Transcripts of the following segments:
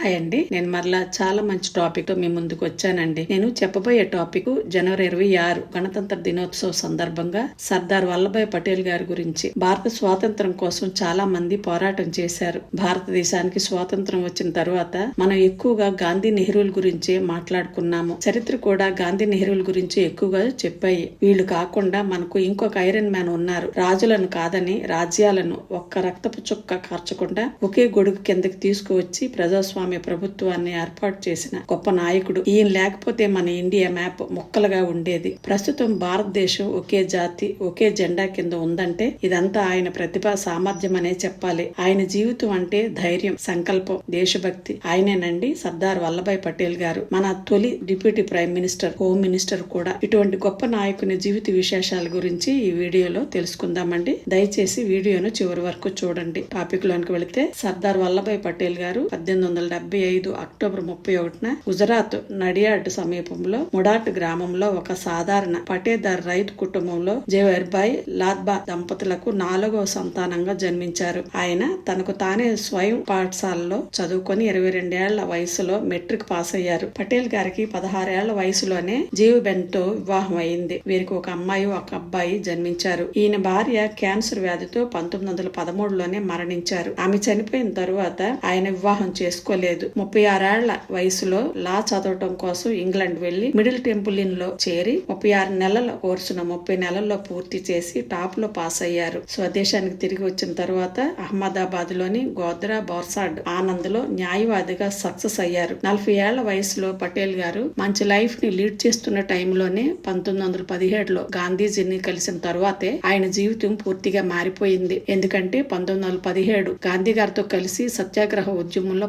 Hi అండి. నేను మరలా చాలా మంచి టాపిక్తో మీ ముందుకు వచ్చానండి. నేను చెప్పబోయే టాపిక్ జనవరి ఇరవై ఆరు గణతంత్ర దినోత్సవ సందర్భంగా సర్దార్ వల్లభాయ్ పటేల్ గారి గురించి. భారత స్వాతంత్రం కోసం చాలా మంది పోరాటం చేశారు. భారతదేశానికి స్వాతంత్రం వచ్చిన తర్వాత మనం ఎక్కువగా గాంధీ నెహ్రూల గురించే మాట్లాడుకున్నాము. చరిత్ర కూడా గాంధీ నెహ్రూల గురించి ఎక్కువగా చెప్పాయి. వీళ్ళు కాకుండా మనకు ఇంకొక ఐరన్ మ్యాన్ ఉన్నారు. రాజులను కాదని రాజ్యాలను ఒక్క రక్తపు చుక్క కార్చకుండా ఒకే గొడుగు కిందకి తీసుకువచ్చి ప్రజాస్వామ్యం ప్రభుత్వాన్ని ఏర్పాటు చేసిన గొప్ప నాయకుడు. ఈయన లేకపోతే మన ఇండియా మ్యాప్ ముక్కలుగా ఉండేది. ప్రస్తుతం భారతదేశం ఒకే జాతి ఒకే జెండా కింద ఉందంటే ఇదంతా ఆయన ప్రతిభ సామర్థ్యం అనే చెప్పాలి. ఆయన జీవితం అంటే ధైర్యం సంకల్పం దేశభక్తి. ఆయనేనండి సర్దార్ వల్లభాయ్ పటేల్ గారు. మన తొలి deputy prime minister home minister కూడా. ఇటువంటి గొప్ప నాయకుని జీవిత విశేషాల గురించి ఈ వీడియోలో తెలుసుకుందామండి. దయచేసి వీడియోను చివరి వరకు చూడండి. టాపిక్ లోనికి వెళితే సర్దార్ వల్లభాయ్ పటేల్ గారు పద్దెనిమిది వందల డెబ్బై ఐదు అక్టోబర్ ముప్పై ఒకటిన గుజరాత్ నడియాడ్ సమీపంలో ముడాట్ గ్రామంలో ఒక సాధారణ పటేదార్ రైతు కుటుంబంలో జవేర్బాయ్ లాద్బా దంపతులకు నాలుగవ సంతానంగా జన్మించారు. ఆయన తనకు తానే స్వయం పాఠశాలలో చదువుకొని ఇరవై రెండేళ్ళ వయసులో మెట్రిక్ పాస్ అయ్యారు. పటేల్ గారికి పదహారేళ్ళ వయసులోనే జీవ్ బెన్తో వివాహం అయింది. వీరికి ఒక అమ్మాయి ఒక అబ్బాయి జన్మించారు. ఈయన భార్య క్యాన్సర్ వ్యాధితో పంతొమ్మిది వందల పదమూడులోనే మరణించారు. ఆమె చనిపోయిన తరువాత ఆయన వివాహం చేసుకోలేదు. లేదు. ముప్పై ఆరేళ్ళ వయసులో లా చదవటం కోసం ఇంగ్లాండ్ వెళ్ళి మిడిల్ టెంపుల్ ఇన్లో చేరి ముప్పై ఆరు నెలల కోర్సును ముప్పై నెలల్లో పూర్తి చేసి టాప్లో పాస్ అయ్యారు స్వదేశానికి తిరిగి వచ్చిన తర్వాత అహ్మదాబాద్లోని గోద్రా బోర్సాడ్ ఆనంద్లో న్యాయవాదిగా సక్సెస్ అయ్యారు. నలభై ఏళ్ళ వయసులో పటేల్ గారు మంచి లైఫ్ని లీడ్ చేస్తున్న టైంలోనే పంతొమ్మిది వందల పదిహేడులో గాంధీజీని కలిసిన తర్వాతే ఆయన జీవితం పూర్తిగా మారిపోయింది. ఎందుకంటే పంతొమ్మిది వందల పదిహేడు గాంధీ గారితో కలిసి సత్యాగ్రహ ఉద్యమంలో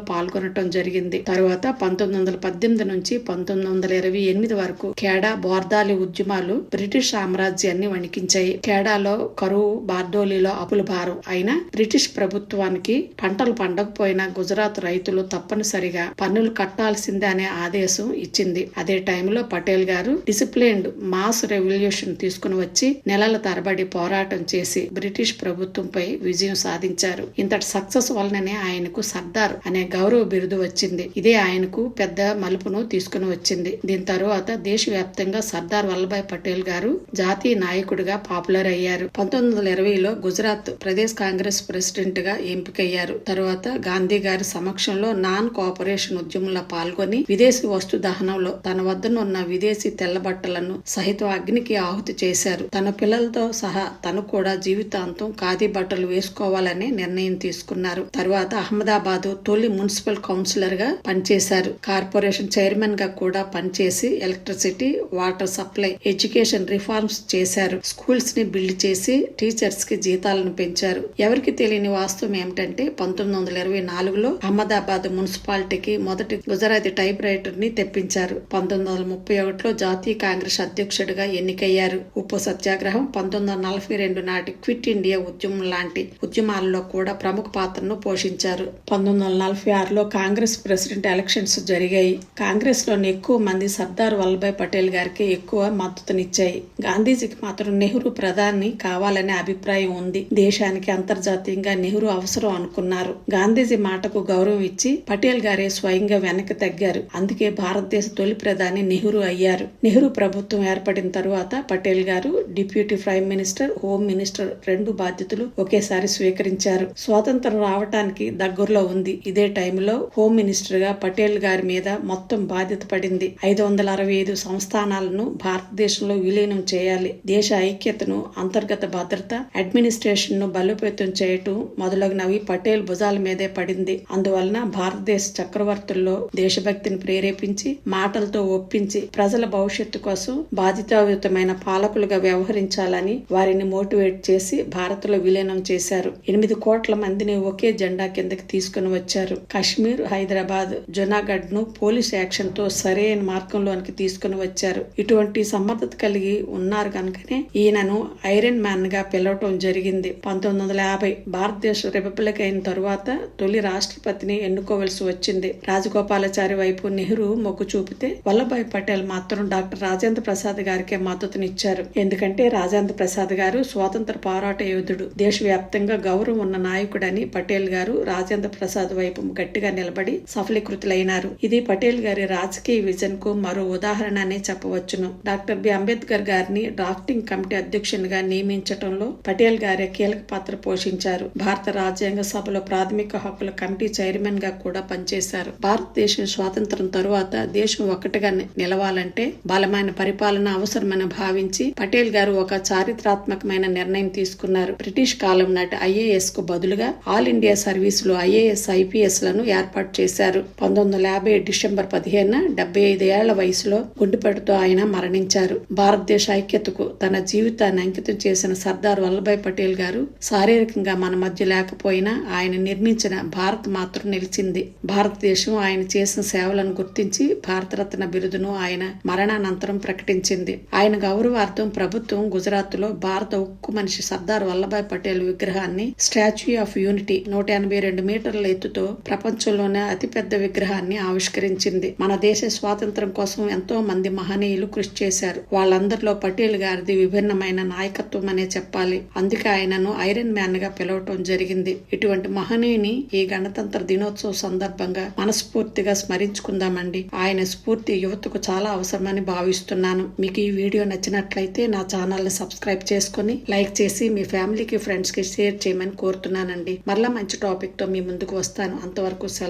ఉండటం జరిగింది. తరువాత పంతొమ్మిది వందల పద్దెనిమిది నుంచి పంతొమ్మిది వందల ఇరవై ఎనిమిది వరకు కేడా బోర్దాలి ఉద్యమాలు బ్రిటిష్ సామ్రాజ్యాన్ని వణికించాయి. కేడాలో కరువు బార్డోలిలో అప్పుల భారం అయినా బ్రిటిష్ ప్రభుత్వానికి పంటలు పండకపోయినా గుజరాత్ రైతులు తప్పనిసరిగా పన్నులు కట్టాల్సిందే అనే ఆదేశం ఇచ్చింది. అదే టైంలో పటేల్ గారు డిసిప్లైన్డ్ మాస్ రెవల్యూషన్ తీసుకుని వచ్చి నెలల తరబడి పోరాటం చేసి బ్రిటిష్ ప్రభుత్వంపై విజయం సాధించారు. ఇంతటి సక్సెస్ వలననే ఆయనకు సర్దార్ అనే గౌరవ బిరుదు వచ్చింది. ఇదే ఆయనకు పెద్ద మలుపును తీసుకుని వచ్చింది. దీని తరువాత దేశవ్యాప్తంగా సర్దార్ వల్లభాయ్ పటేల్ గారు జాతీయ నాయకుడిగా పాపులర్ అయ్యారు. పంతొమ్మిది వందల ఇరవైలో గుజరాత్ ప్రదేశ్ కాంగ్రెస్ ప్రెసిడెంట్గా ఎంపికయ్యారు. తరువాత గాంధీ గారి సమక్షంలో నాన్ కోఆపరేషన్ ఉద్యమంలో పాల్గొని విదేశీ వస్తు దహనంలో తన వద్దనున్న విదేశీ తెల్ల బట్టలను సహితం అగ్నికి ఆహుతి చేశారు. తన పిల్లలతో సహా తను కూడా జీవితాంతం ఖాదీ బట్టలు వేసుకోవాలని నిర్ణయం తీసుకున్నారు. తరువాత అహ్మదాబాద్ తొలి మున్సిపల్ కౌన్సిలర్గా పనిచేశారు. కార్పొరేషన్ చైర్మన్గా కూడా పనిచేసి electricity water supply education reforms చేశారు. స్కూల్స్ని బిల్డ్ చేసి టీచర్స్కి జీతాలను పెంచారు. ఎవరికి తెలియని వాస్తవం ఏమిటంటే పంతొమ్మిది వందల ఇరవై నాలుగులో అహ్మదాబాద్ మున్సిపాలిటీకి మొదటి గుజరాతీ టైప్ రైటర్ని తెప్పించారు. పంతొమ్మిది వందల ముప్పై ఒకటిలో జాతీయ కాంగ్రెస్ అధ్యక్షుడిగా ఎన్నికయ్యారు. ఉప్పు సత్యాగ్రహం పంతొమ్మిది వందల నలభై రెండు నాటి క్విట్ ఇండియా ఉద్యమం లాంటి ఉద్యమాలలో కూడా ప్రముఖ పాత్రను పోషించారు. పంతొమ్మిది వందల నలభై ఆరులో కాంగ్రెస్ ప్రెసిడెంట్ ఎలక్షన్స్ జరిగాయి. కాంగ్రెస్లోని ఎక్కువ మంది సర్దార్ వల్లభాయ్ పటేల్ గారికి ఎక్కువ మద్దతునిచ్చాయి. గాంధీజీకి మాత్రం నెహ్రూ ప్రధాని కావాలనే అభిప్రాయం ఉంది. దేశానికి అంతర్జాతీయంగా నెహ్రూ అవసరం అనుకున్నారు. గాంధీజీ మాటకు గౌరవం ఇచ్చి పటేల్ గారే స్వయంగా వెనక్కి తగ్గారు. అందుకే భారతదేశ తొలి ప్రధాని నెహ్రూ అయ్యారు. నెహ్రూ ప్రభుత్వం ఏర్పడిన తరువాత Patel garu deputy prime minister home minister రెండు బాధ్యతలు ఒకేసారి స్వీకరించారు. స్వాతంత్రం రావటానికి దగ్గరలో ఉంది. ఇదే టైంలో హోమ్ మినిస్టర్గా పటేల్ గారి మీద మొత్తం బాధ్యత పడింది. ఐదు వందల అరవై ఐదు సంస్థానాలను భారతదేశంలో విలీనం చేయాలి. దేశ ఐక్యతను అంతర్గత భద్రత అడ్మినిస్ట్రేషన్ను బలోపేతం చేయటం మొదలగునవి పటేల్ భుజాల మీదే పడింది. అందువలన భారతదేశ చక్రవర్తుల్లో దేశభక్తిని ప్రేరేపించి మాటలతో ఒప్పించి ప్రజల భవిష్యత్తు కోసం బాధ్యతాయుతమైన పాలకులుగా వ్యవహరించాలని వారిని మోటివేట్ చేసి భారత్లో విలీనం చేశారు. ఎనిమిది కోట్ల మందిని ఒకే జెండా కిందకి తీసుకుని వచ్చారు. కాశ్మీర్ హైదరాబాద్ జునాగఢ్ను పోలీస్ యాక్షన్తో సరైన మార్గంలోనికి తీసుకుని వచ్చారు. ఇటువంటి సమర్థత కలిగి ఉన్నారు కనుకనే ఈయనను ఐరన్ మ్యాన్గా పిలవటం జరిగింది. పంతొమ్మిది వందల యాభై భారతదేశ రిపబ్లిక్ అయిన తరువాత తొలి రాష్ట్రపతిని ఎన్నుకోవలసి వచ్చింది. రాజగోపాలాచారి వైపు నెహ్రూ మొగ్గు చూపితే వల్లభాయ్ పటేల్ మాత్రం డాక్టర్ రాజేంద్ర ప్రసాద్ గారికే మద్దతునిచ్చారు. ఎందుకంటే రాజేంద్ర ప్రసాద్ గారు స్వాతంత్ర పోరాట యోధుడు. దేశవ్యాప్తంగా గౌరవం ఉన్న నాయకుడని పటేల్ గారు రాజేంద్ర ప్రసాద్ వైపు గట్టిగా నిలబడి సఫలీకృతులైనారు. ఇది పటేల్ గారి రాజకీయ విజన్కు మరో ఉదాహరణ అనే చెప్పవచ్చును. Doctor B. అంబేద్కర్ గారిని డ్రాఫ్టింగ్ కమిటీ అధ్యక్షునిగా నియమించడంలో పటేల్ గారే కీలక పాత్ర పోషించారు. భారత రాజ్యాంగ సభలో ప్రాథమిక హక్కుల కమిటీ చైర్మన్గా కూడా పనిచేశారు. భారతదేశం స్వాతంత్రం తరువాత దేశం ఒక్కటిగా నిలవాలంటే బలమైన పరిపాలన అవసరమని భావించి పటేల్ గారు ఒక చారిత్రాత్మకమైన నిర్ణయం తీసుకున్నారు. బ్రిటిష్ కాలం నాటి ఐఏఎస్కు బదులుగా ఆల్ ఇండియా సర్వీసులు ఐఏఎస్ ఐపీఎస్లను ఏర్పాటు ఏర్పాటు చేశారు. పంతొమ్మిది వందల యాభై డిసెంబర్ పదిహేను డెబ్బై ఐదు ఏళ్ళ వయసులో గుండెపేటతో ఆయన మరణించారు. భారతదేశ ఐక్యతకు తన జీవితాన్ని అంకితం చేసిన సర్దార్ వల్లభాయ్ పటేల్ గారు శారీరకంగా మన మధ్య లేకపోయినా ఆయన నిర్మించిన భారత్ మాత్రం నిలిచింది. భారతదేశం ఆయన చేసిన సేవలను గుర్తించి భారతరత్న బిరుదును ఆయన మరణానంతరం ప్రకటించింది. ఆయన గౌరవార్థం ప్రభుత్వం గుజరాత్లో భారత ఉక్కు మనిషి సర్దార్ వల్లభాయ్ పటేల్ విగ్రహాన్ని స్టాచ్యూ ఆఫ్ యూనిటీ నూట ఎనభై రెండు మీటర్ల ఎత్తుతో ప్రపంచంలో ప్రపంచంలోనే అతిపెద్ద విగ్రహాన్ని ఆవిష్కరించింది. మన దేశ స్వాతంత్రం కోసం ఎంతో మంది మహనీయులు కృషి చేశారు. వాళ్ళందరిలో పటేల్ గారిది విభిన్నమైన నాయకత్వం అనే చెప్పాలి. అందుకే ఆయనను ఐరన్ మ్యాన్గా పిలవటం జరిగింది. ఇటువంటి మహనీయుని ఈ గణతంత్ర దినోత్సవ సందర్భంగా మనస్ఫూర్తిగా స్మరించుకుందామండి. ఆయన స్ఫూర్తి యువతకు చాలా అవసరమని భావిస్తున్నాను. మీకు ఈ వీడియో నచ్చినట్లయితే నా ఛానల్ని సబ్స్క్రైబ్ చేసుకుని లైక్ చేసి మీ ఫ్యామిలీకి ఫ్రెండ్స్కి షేర్ చేయమని కోరుతున్నానండి. మరలా మంచి టాపిక్తో మీ ముందుకు వస్తాను. అంతవరకు సెలవు.